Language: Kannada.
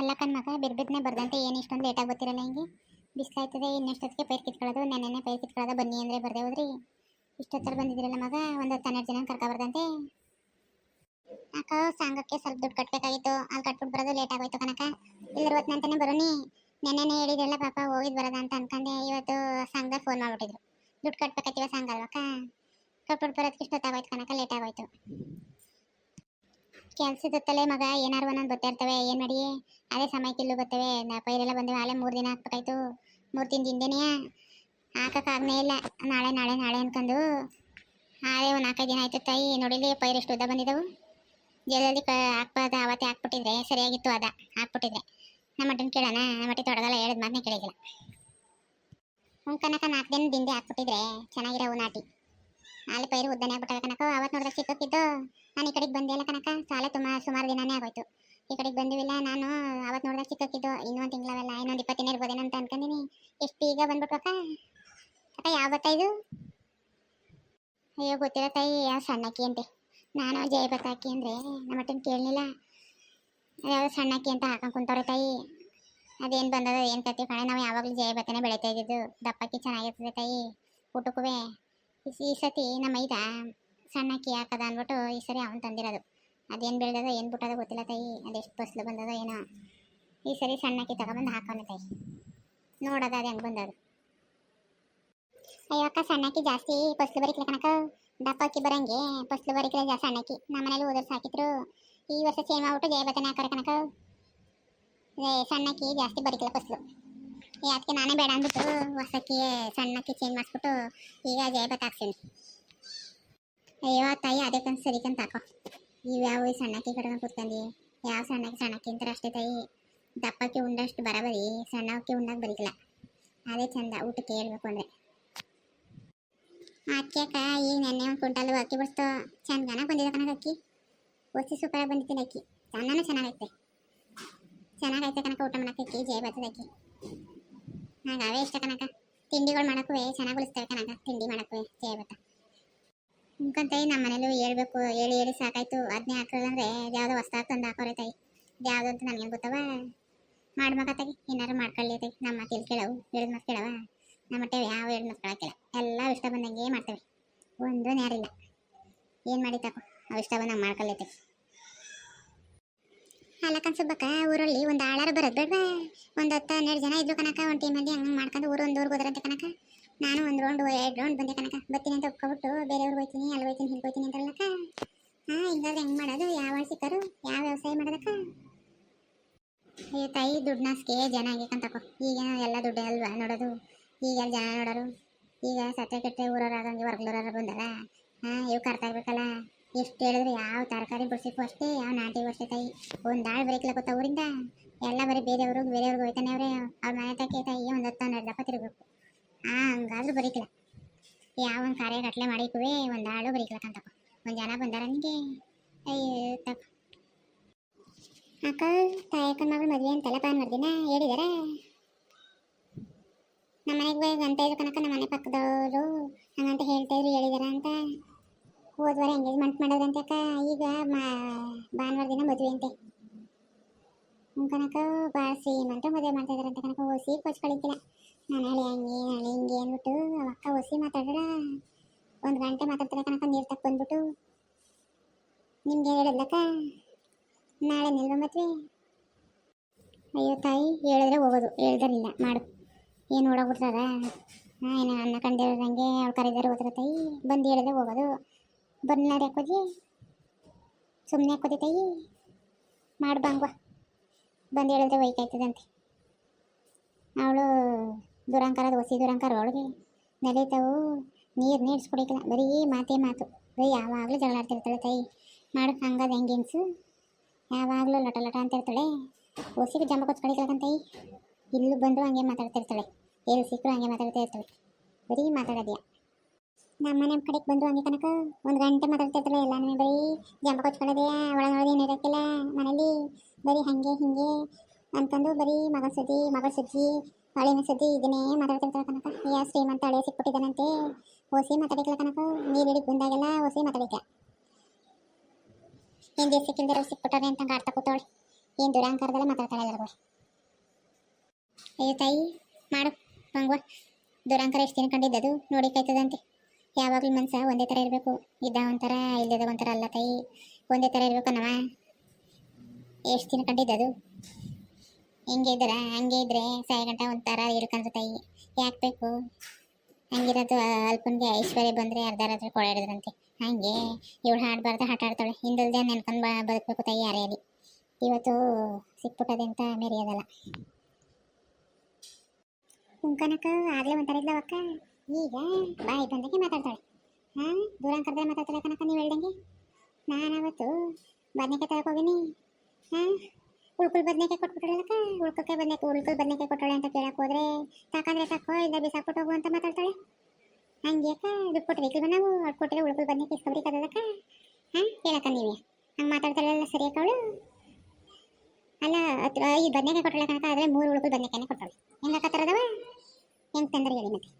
ಅಲ್ಲ ಕಣ್ ಮಗ, ಬಿರ್ಬಿದ್ನೆ ಬರ್ದಂತೆ, ಏನು ಇಷ್ಟೊಂದು ಲೇಟಾಗಿ ಗೊತ್ತಿರಲ್ಲ ಹಿಂಗೆ ಬಿಸ್ಲಾಯ್ತದೆ ಇನ್ನೆಷ್ಟೊತ್ತಿಗೆ ಪೈರ್ ಕಿತ್ಕೊಳ್ಳೋದು? ನೆನ್ನೆನೆ ಪೈರ್ ಕಿತ್ಕೊಳ್ಳೋದು ಬನ್ನಿ ಅಂದರೆ ಬರ್ದೇ ಹೋದ್ರಿ. ಇಷ್ಟೊತ್ತರ ಬಂದಿದ್ದೀರಲ್ಲ ಮಗ, ಒಂದು ಹತ್ತು ಹನ್ನೆರಡು ಜನ ಕರ್ಕೊಬಾರ್ದಂತೆ ಅಕ್ಕ ಸಾಂಗಕ್ಕೆ ಸ್ವಲ್ಪ ದುಡ್ಡು ಕಟ್ಟಬೇಕಾಗಿತ್ತು ಅಲ್ಲಿ ಕಟ್ಬಿಟ್ಟು ಬರೋದು ಲೇಟ್ ಆಗೋಯ್ತು ಕನಕ ಇಲ್ಲರ ಹೊತ್ತು ಅಂತಾನೆ ಬರೋನಿ. ನೆನ್ನೆನೆ ಹೇಳಿದ್ರಲ್ಲ ಪಾಪ, ಹೋಗಿದ್ ಬರೋದ ಅಂತ ಅನ್ಕೊಂಡೆ. ಇವತ್ತು ಸಾಂಗ್ದಾಗ ಫೋನ್ ಮಾಡ್ಬಿಟ್ಟಿದ್ರು. ದುಡ್ಡು ಕಟ್ಬೇಕಾಯ್ತಿವ ಸಾಂಗ್ ಅಲ್ವಕ್ಕ ಕಟ್ಬಿಟ್ಟು ಬರೋದಕ್ಕೆ ಇಷ್ಟೊತ್ತಾಗೋಯ್ತು ಕನಕ ಲೇಟ್ ಆಗೋಯ್ತು. ಕೆಲ್ಸದತ್ತಲೇ ಮಗ ಏನಾರು ಒಂದೊಂದು ಗೊತ್ತಿರ್ತವೆ ಏನ್ ಏನು ಮಾಡಿ? ಅದೇ ಸಮಯಕ್ಕೆ ಇಲ್ಲೂ ಬರ್ತವೆ. ನಾ ಪೈರೆಲ್ಲ ಬಂದಿವೆ ಆಲೆ ಮೂರು ದಿನ ಹಾಕ್ಬೇಕಾಯ್ತು ಮೂರು ದಿನ ಹಿಂದೆನೇ ಇಲ್ಲ. ನಾಳೆ ನಾಳೆ ನಾಳೆ ಅನ್ಕೊಂಡು. ಆಳೆ ಒಂದು ನಾಲ್ಕೈದು ದಿನ ಆಯ್ತು ತಾಯಿ. ನೋಡಿಲಿ ಪೈರ್ ಎಷ್ಟು ಉದ್ದ ಬಂದಿದ್ದವು ಜಲ್ದಿ ಹಾಕ್ಬಾರ್ದ ಅವತ್ತೆ ಹಾಕ್ಬಿಟ್ಟಿದ್ರೆ. ಸರಿಯಾಗಿತ್ತು ಅದ. ಹಾಕ್ಬಿಟ್ಟಿದ್ರೆ. ನಮ್ಮ ಮಟ್ಟನ್ ಕೇಳೋಣ. ನಮ್ಮ ಮಟ್ಟಿ ತೊಡಗಲ್ಲ ಹೇಳಿದ ಮಾತನ್ನೇ ಕೇಳಿಲ್ಲ ಹ್ಞೂ ನಾಲ್ಕು ದಿನ ದಿಂದೆ ಹಾಕ್ಬಿಟ್ಟಿದ್ರೆ ಚೆನ್ನಾಗಿರೋ ನಾಟಿ ಅಲ್ಲಿ ಪೈರು ಉದ್ದನೆ ಆಗ್ಬಿಟ್ಟವೆ ಕನಕ ಅವತ್ತು ನೋಡಿದ್ರೆ ಚಿಕ್ಕಕ್ಕಿದ್ದು ನಾನು ಈ ಕಡೆಗೆ ಬಂದೆ ಇಲ್ಲ ಕನಕ ಸಾಲ ತುಂಬ ಸುಮಾರು ದಿನನೇ ಆಗೋಯ್ತು. ಈ ಕಡೆಗೆ ಬಂದಿವಿಲ್ಲ ನಾನು ಅವತ್ತು ನೋಡಿದ್ರೆ ಚಿಕ್ಕಕ್ಕಿದ್ದು ಇನ್ನೊಂದು ತಿಂಗಳವೆಲ್ಲ, ಇನ್ನೊಂದು ಇಪ್ಪತ್ತು ದಿನ ಇರ್ಬೋದೇನೋ ಅಂತ ಅನ್ಕೊಂಡಿನಿ ಎಷ್ಟು ಈಗ ಬಂದ್ಬಿಟ್ವಕ್ಕ ಅಕ್ಕ? ಯಾವ ಅಯ್ಯೋ, ಗೊತ್ತಿಲ್ಲ ತಾಯಿ ಯಾವ ಸಣ್ಣಕ್ಕಿ ಅಂತೆ. ನಾನು ಜಯ ಬತ್ತಾಕಿ ಅಂದರೆ ನಮ್ಮ ಅಟ್ಟನ ಕೇಳಲಿಲ್ಲ. ಯಾವ ಸಣ್ಣಕ್ಕಿ ಅಂತ ಹಾಕೊಂಡು ತಾಯಿ. ಅದೇನು ಬಂದದ ಏನು ಕತ್ತಿ ಕಣೆ, ನಾವು ಯಾವಾಗಲೂ ಜಯ ಬತ್ತನೇ ಬೆಳೀತಾ ಇದ್ದಿದ್ದು. ದಪ್ಪಕ್ಕಿ ಚೆನ್ನಾಗಿರ್ತದೆ ತಾಯಿ. ಊಟಕ್ಕೂ ಈ ಸತಿ ನಮ್ಮ ಐದ ಸಣ್ಣಕ್ಕಿ ಹಾಕದ ಅಂದ್ಬಿಟ್ಟು ಈ ಸರಿ ಅವನು ತಂದಿರೋದು. ಅದೇನು ಬೆಳೆದದ, ಏನು ಬಿಟ್ಟದ ಗೊತ್ತಿಲ್ಲ ತಾಯಿ. ಅದೆಷ್ಟು ಫಸ್ಲು ಬಂದದ ಏನೋ. ಈ ಸರಿ ಸಣ್ಣಕ್ಕಿ ತಗೊಬಂದು ಹಾಕೋಣ ತಾಯಿ. ನೋಡೋದ ಅದು ಹೆಂಗೆ ಬಂದದು. ಅಯ್ಯೋ ಅಕ್ಕ, ಸಣ್ಣಕ್ಕಿ ಜಾಸ್ತಿ ಫಸ್ಲು ಬರೀಕ್ಲ ಕಣಕ ದಪ್ಪ ಬರಂಗೆ ಫಸ್ಲು ಬರೀಕ್ಲ ಜಾಸ್ತಿ ಸಣ್ಣಕ್ಕಿ. ನಮ್ಮನೇಲಿ ಓದರ್ ಸಾಕಿದ್ರು. ಈ ವರ್ಷ ಸೇಮ್ ಆಗ್ಬಿಟ್ಟು ಜಯ ಬತ್ತನೆ ಹಾಕೋರೆ ಕಣಕ ಸಣ್ಣಕ್ಕಿ ಜಾಸ್ತಿ ಬರೀಕ್ಲ ಫಸ್ಲು ಅದಕ್ಕೆ ನಾನೇ ಬೇಡ ಅಂದ್ಬಿಟ್ಟು ಹೊಸಕ್ಕೆ, ಸಣ್ಣಕ್ಕೆ ಚೇಂಜ್ ಮಾಡಿಸ್ಬಿಟ್ಟು ಈಗ ಜಯ ಬತ್ತ ಹಾಕ್ತೀನಿ ಅಯ್ಯೋ, ತಾಯಿ ಅದಕ್ಕಂತ ಸರಿಕಂತ ಹಾಕೋ ಇವ್ಯಾವ ಈ ಸಣ್ಣಕ್ಕಿ ಕಟ್ಕೊಂಡು ಕೂತ್ಕೊಂಡಿ ಯಾವ ಸಣ್ಣಕ್ಕೆ ಸಣ್ಣಕ್ಕೆ ಅಂತಾರೆ ಅಷ್ಟೇ ತಾಯಿ. ದಪ್ಪಕ್ಕೆ ಉಂಡಷ್ಟು ಬರಬರಿ, ಸಣ್ಣಕ್ಕೆ ಉಂಡಾಗ ಬರೀಕಲ್ಲ. ಅದೇ ಚಂದ, ಊಟಕ್ಕೆ ಹೇಳ್ಬೇಕು ಅಂದರೆ. ಅಕ್ಕಿಯಕ್ಕ ಈಗ ನೆನ್ನೆ ಒಂದು ಕ್ವಿಂಟಲ್ ಅಕ್ಕಿ ಬಿಡ್ತು ಚಂದನ ಬಂದಿದೆ ಕನಕ ಅಕ್ಕಿ. ಒಸಿ ಸೂಪರಾಗಿ ಬಂದಿದ್ದೀನಿ ಅಕ್ಕಿ. ಚಂದನೂ ಚೆನ್ನಾಗೈತೆ. ಚೆನ್ನಾಗೈತೆ ಕನಕ ಊಟ ಮಾಡೋಕ್ಕೆ ಅಕ್ಕಿ ಜಯ ಬರ್ತದೆ ಅಕ್ಕಿ. ನಂಗೆ ಅವೇ ಇಷ್ಟ ಕನಕ ತಿಂಡಿಗಳು ಮಾಡಕ್ಕೂ ಚೆನ್ನಾಗಿ ಉಳಿಸ್ತೇವೆ ಕನಕ ತಿಂಡಿ ಮಾಡಕ್ಕೂ ಬತ್ತ. ಮುಖಂತಾಯಿ ನಮ್ಮ ಮನೇಲೂ ಹೇಳ್ಬೇಕು, ಹೇಳಿ ಹೇಳಿ ಸಾಕಾಯ್ತು. ಅದನ್ನೇ ಹಾಕೋದಂದ್ರೆ ಯಾವುದೋ ಹೊಸ್ದಾಗ ತಂದು ಹಾಕೋರೆ ತಾಯಿ. ಯಾವುದು ಅಂತ ನನಗೇನು ಗೊತ್ತವ? ಮಾಡ್ಬೇಕಾಗಿ ಏನಾರು ಮಾಡ್ಕೊಳ್ಳಿ ತಾಯಿ. ನಮ್ಮ ಮಾತು ಎಲ್ಲಿ ಕೇಳವು? ಹೇಳಿದ ಮಾತು ಕೇಳವ? ನಮ್ಮ ಹೊಟ್ಟೆ ಯಾವ ಹೇಳಿದ ಮಾತು ಕೇಳಕ್ಕಿಲ್ಲ ಎಲ್ಲ ಇಷ್ಟ ಬಂದಂಗೆ ಮಾಡ್ತೇವೆ. ಒಂದು ನೇರಿಲ್ಲ ಏನು ಮಾಡಿ ತಕೋ? ಅವು ಇಷ್ಟ ಬಂದಂಗೆ ಮಾಡ್ಕೊಳ್ಳಿ ತಾಯಿ ಅಲ್ಲ ಸುಬ್ಬಕ್ಕ, ಊರಲ್ಲಿ ಒಂದು ಆಳಾರ ಬರೋದು ಬೇಡವಾ? ಒಂದು ಹತ್ತು ಹನ್ನೆರಡು ಜನ ಇದ್ರು ಕನಕ ಒಂದು ಟೀಮ್ ಅಲ್ಲಿ ಹಂಗೆ ಮಾಡ್ಕೊಂಡು ಊರು ಒಂದು ಊರಿಗೆ ಹೋದ್ರಂತೆ ಕನಕ ನಾನು ಒಂದು ರೌಂಡ್ ಎರಡು ರೌಂಡ್ ಬಂದೆ ಕನಕ ಬರ್ತೀನಿ ಅಂತ ಒಪ್ಕೊಬಿಟ್ಟು ಬೇರೆಯವ್ರಿಗೆ ಹೋಯ್ತೀನಿ, ಅಲ್ಲಿ ಹೋಯ್ತೀನಿ, ಹಿಂಗೆ ಹೋಯ್ತೀನಿ ಅಂತಾರಲ್ಲಕ್ಕ ಹಾಂ, ಹಿಂಗಾದ್ರೆ ಹೆಂಗೆ ಮಾಡೋದು? ಯಾವ ಸಿಕ್ಕರು ಯಾವ ವ್ಯವಸಾಯ ಮಾಡೋದಕ್ಕ? ಅಯ್ಯೋ ತಾಯಿ ದುಡ್ಡು ಸ್ಕೇ ಜನ ಆಗಬೇಕಂತಕೋ ಈಗ ಎಲ್ಲ ದುಡ್ಡು ಅಲ್ವಾ ನೋಡೋದು? ಈಗ ಜನ ನೋಡೋರು? ಈಗ ಸತ್ತೆ ಕೆಟ್ಟೆ ಊರವ್ರು ಆಗಂಗೆ ಹೊರಗ್ಲೂರವ್ರು ಬಂದಲ್ಲ ಹಾಂ, ಇವು ಕರ್ತಾಗ್ಬೇಕಲ್ಲ ಎಷ್ಟು ಹೇಳಿದ್ರೆ ಯಾವ ತರಕಾರಿ ಬಿಡ್ಸಿಕ್ಕೂ ಅಷ್ಟೇ, ಯಾವ ನಾಟಿ ಅಷ್ಟೇ ತಾಯಿ ಒಂದು ಆಳು ಬರೀಕ್ಲ ಗೊತ್ತಾ ಊರಿಂದ ಎಲ್ಲ ಬರೀ ಬೇರೆಯವ್ರಿಗೆ ಬೇರೆಯವ್ರಿಗೆ ಹೋಯ್ತಾನೆ ಅವರೇ, ಅವ್ರ ಮನೆ ತಕ್ಕೆ ತಾಯಿ ಒಂದು ಹತ್ತು ಹನ್ನೆರಡು ದಪ್ಪ ತಿರುಗಬೇಕು. ಹಾಂ ಹಂಗಾದ್ರೂ ಬರೀಕ್ಲ ಯಾವ ಒಂದು ಕಾರ್ಯ ಗಟ್ಲೆ ಮಾಡಿಕುವೆ ಒಂದು ಆಳು ಬರೀಕ್ಲಕ್ಕಂತಕೋ ಒಂದು ಜನ ಬಂದಾರ ನಿಮಗೆ ಅಯ್ಯೋ, ತಪ್ಪ. ಅಕ್ಕ, ತಾಯಕ್ಕನ ಮಗಳು ಮದುವೆ ಅಂತ ಪಾನ್ ಮಾಡ್ದಿನ? ಹೇಳಿದಾರ? ನಮ್ಮ ಮನೆಗೆ ಇದ್ರು ಕನಕ ನಮ್ಮ ಮನೆ ಪಕ್ಕದವರು ಹಂಗಂತ ಹೇಳ್ತಾ ಇದ್ರು, ಹೇಳಿದಾರ ಅಂತ. ಹೋದ್ವಾರ ಎಂಗೇಜ್ಮೆಂಟ್ ಮಾಡೋದಂತೆ ಅಕ್ಕ. ಈಗ ಭಾನುವಾರ ದಿನ ಮದುವೆ ಅಂತೆ. ಕನಕ ಭಾಳ ಸೀಮಂತ ಮದುವೆ ಮಾಡ್ತಾ ಅಂತ ಕನಕ ಓಸಿ ಕೊಚ್ಕೊಳಿಕ್ಕಿಲ್ಲ ನಾನು ಹೇಳಿ, ಹಂಗೆ ನಾಳೆ ಹಿಂಗೆ ಅಂದ್ಬಿಟ್ಟು ಅಕ್ಕ ಓಸಿ ಮಾತಾಡ್ರ ಒಂದು ಗಂಟೆ ಮಾತಾಡ್ತಾರೆ ಕನಕ ನೀರು ತಕ್ಕ ಬಂದ್ಬಿಟ್ಟು. ನಿಮ್ಗೆ ಹೇಳಿದ್ಲಕ್ಕ? ನಾಳೆ ನಿಲ್ವ ಮದ್ವೆ? ಅಯ್ಯೋ ತಾಯಿ, ಹೇಳಿದ್ರೆ ಹೋಗೋದು. ಹೇಳ್ದರಿಲ್ಲ ಮಾಡು. ಏನು ನೋಡೋಗ್ಬಿಡ್ತಾರ ಏನು ಅನ್ನ ಕಂಡಿರೋದಂಗೆ ಅವ್ರು ಕರೀದಾರೆ ಹೋದ್ರ ತಾಯಿ? ಬಂದು ಹೇಳಿದ್ರೆ ಹೋಗೋದು. ಬರ್ನಾಡಿ ಹಾಕೋದಿ ಸುಮ್ಮನೆ ಹಾಕೋದಿ ತಾಯಿ ಮಾಡು ಬಂಗ್ವ ಬಂದು ಹೇಳಿದ್ರೆ ಒಯ್ಕಾಯ್ತದಂತೆ. ಅವಳು ದುರಂಕಾರದ ಹೊಸಿ ದುರಂಕಾರ ಅವಳಿಗೆ. ನಡೀತಾವು ನೀರು ನೀಡ್ಸ್ಕೊಡಿಕಿಲ್ಲ ಬರೀ ಮಾತೇ ಮಾತು. ಬರೀ ಯಾವಾಗಲೂ ಜಗಳ ಆಡ್ತಿರ್ತಾಳೆ ತಾಯಿ. ಮಾಡು, ಹಂಗದ ಹೆಂಗಿನ್ಸು ಯಾವಾಗಲೂ ಲಟ ಲಟ ಅಂತ ಇರ್ತಾಳೆ ಹೊಸಿಗೆ ಜಂಬ ಕೊಚ್ಕೊಳಿಕಂತಾಯಿ ಇಲ್ಲೂ ಬಂದು ಹಂಗೆ ಮಾತಾಡ್ತಿರ್ತಾಳೆ. ಎಲ್ಲಿ ಸಿಕ್ಕರು ಹಂಗೆ ಮಾತಾಡ್ತಾ ಇರ್ತಾಳೆ. ಬರೀ ಮಾತಾಡೋದ್ಯಾ? ನಮ್ಮ ನಮ್ಮ ಕಡೆಗೆ ಬಂದ್ರು ಹಂಗೆ ಕನಕ ಒಂದು ಗಂಟೆ ಮಾತಾಡ್ತಿರ್ತಾಳೆ ಎಲ್ಲಾನು ಬರೀ ಜಂಬ ಕೊಚ್ಕೊಳ್ಳೋದೇ ಒಳಗೊಳಗೆ ಏನು ಇರೋಕ್ಕಿಲ್ಲ ಮನೇಲಿ. ಬರೀ ಹಾಗೆ ಹಿಂಗೆ ಅಂತಂದು ಬರೀ ಮಗ ಸುದ್ದಿ ಮಗ ಸುದ್ದಿ ಹಳಿನ ಸುದ್ದಿ ಇದನ್ನೇ ಮಾತಾಡ್ತಿರ್ತಾರೆ ಕನಕ ಯಾ ಶ್ರೀಮಂತ ಹಳೆ ಸಿಕ್ಬಿಟ್ಟಿದ್ದಾನಂತೆ. ಓಸಿ ಮಾತಾಡಿಕಲ್ಲ ಕನಕ ನೀರು ಹಿಡಿದು ಬಂದಾಗೆಲ್ಲ ಹೊಸಿ ಮಾತಾಡಿಕ ಹಿಂದೆ ಸಿಕ್ಕಿಲ್ದಿರೋ ಸಿಕ್ಬಿಟ್ಟಾರೆ ಅಂತ ಆಡ್ತಾ ಕೂತವಳೆ. ಏನು ದುರಾಂಕಾರದಲ್ಲ ಮಾತಾಡ್ತಾಳೆ ಎಲ್ಲರಿಗೂ ಅಯ್ಯೋ ತಾಯಿ, ಮಾಡು ಹಂಗ ದುರಾಂಕಾರ ಎಷ್ಟು ದಿನ ಕಂಡಿದ್ದದು ನೋಡಿ ಕಾಯ್ತದಂತೆ. ಯಾವಾಗಲೂ ಮನ್ಸ ಒಂದೇ ಥರ ಇರಬೇಕು. ಇದ್ದ ಒಂಥರ ಇಲ್ಲದ ಒಂಥರ ಅಲ್ಲ ತಾಯಿ. ಒಂದೇ ಥರ ನಮ್ಮ ಎಷ್ಟು ದಿನ ಕಂಡಿದ್ದದು ಹೆಂಗೆ ಇದ್ರೆ ಹಂಗೆ ಇದ್ರೆ ಗಂಟ ಒಂಥರ ಇಡ್ಕೊಂಡ್ರೆ ತಾಯಿ. ಯಾಕೆ ಬೇಕು? ಹಂಗಿರೋದು ಅಲ್ಪನಿಗೆ ಐಶ್ವರ್ಯ ಬಂದರೆ ಅರ್ಧ ರಾತ್ರಿ ಕೊಳಾಡಿದ್ರಂತೆ ಹಂಗೆ ಇವಳು ಹಾಡಬಾರ್ದು ಆಟ ಆಡ್ತಾಳೆ ಹಿಂದಲ್ದೆ ನೆನ್ಕೊಂಡು ಬಾ, ಬದುಕಬೇಕು ತಾಯಿ ಯಾರೇ ಇವತ್ತು ಸಿಕ್ಬಿಟ್ಟದೆ ಅಂತ ಮೆರೆಯೋದಲ್ಲ ಕುಂಕನಕ್ಕ ಆಗಲೇ ಒಂಥರ ಇದ್ಲವಕ್ಕ ಈಗ ಬಾಯಿ ಬಂದಕ್ಕೆ ಮಾತಾಡ್ತಾಳೆ. ಹಾಂ ದೂರಾಂಕರದಲ್ಲಿ ಮಾತಾಡ್ತಾಳೆ ಕನಕ ನೀವು ಹೇಳ್ದಂಗೆ? ನಾನು ಅವತ್ತು ಬದನೆಕಾಯಿ ತರಕ್ಕೆ ಹೋಗಿನಿ. ಹಾಂ ಉಳ್ಕುಲ್ ಬದನೆಕಾಯಿ ಕೊಟ್ಬಿಟ್ರಲ್ಲಕ್ಕ ಉಳ್ಕಕ್ಕೆ ಬದನೆಕಾಯಿ ಉಳ್ಕುಲ್ ಬದನೆಕಾಯಿ ಕೊಟ್ಟಾಳೆ ಅಂತ ಕೇಳಕ್ಕೆ ಹೋದ್ರೆ ತಕಂದ್ರೆ ತಕೋ ಇಲ್ಲ ಬಿಸಾಕ್ಬಿಟ್ಟು ಹೋಗು ಅಂತ ಮಾತಾಡ್ತಾಳೆ. ಹಂಗೆ ಅಕ್ಕ, ದುಡ್ಡು ಕೊಟ್ಟಿದ್ದೀವಿ ನಾವು? ಅವ್ರು ಕೊಟ್ಟರೆ ಉಳ್ಕುಲ್ ಬದನೆಕಾಯಿ ಇಸ್ಕೊಬ್ರಿ ಕದಕ್ಕ ಹಾಂ ಕೇಳಕ್ಕ ನೀವೇ. ಹಂಗೆ ಮಾತಾಡ್ತಾಳಲ್ಲ ಸರಿ ಅಕ್ಕವಳು ಅಲ್ಲ, ಐದು ಬದನೆಕಾಯಿ ಕೊಟ್ಟಳೆ ಕನಕ ಆದರೆ ಮೂರು ಉಳ್ಕುಲ್ ಬದನೆಕಾಯಿನೇ ಕೊಟ್ಟಾಳೆ ಹೆಂಗಕ್ಕ ತರದವ? ಹೆಂಗೆ ತಂದ್ರೆ ಹೇಳಿ ಮತ್ತೆ?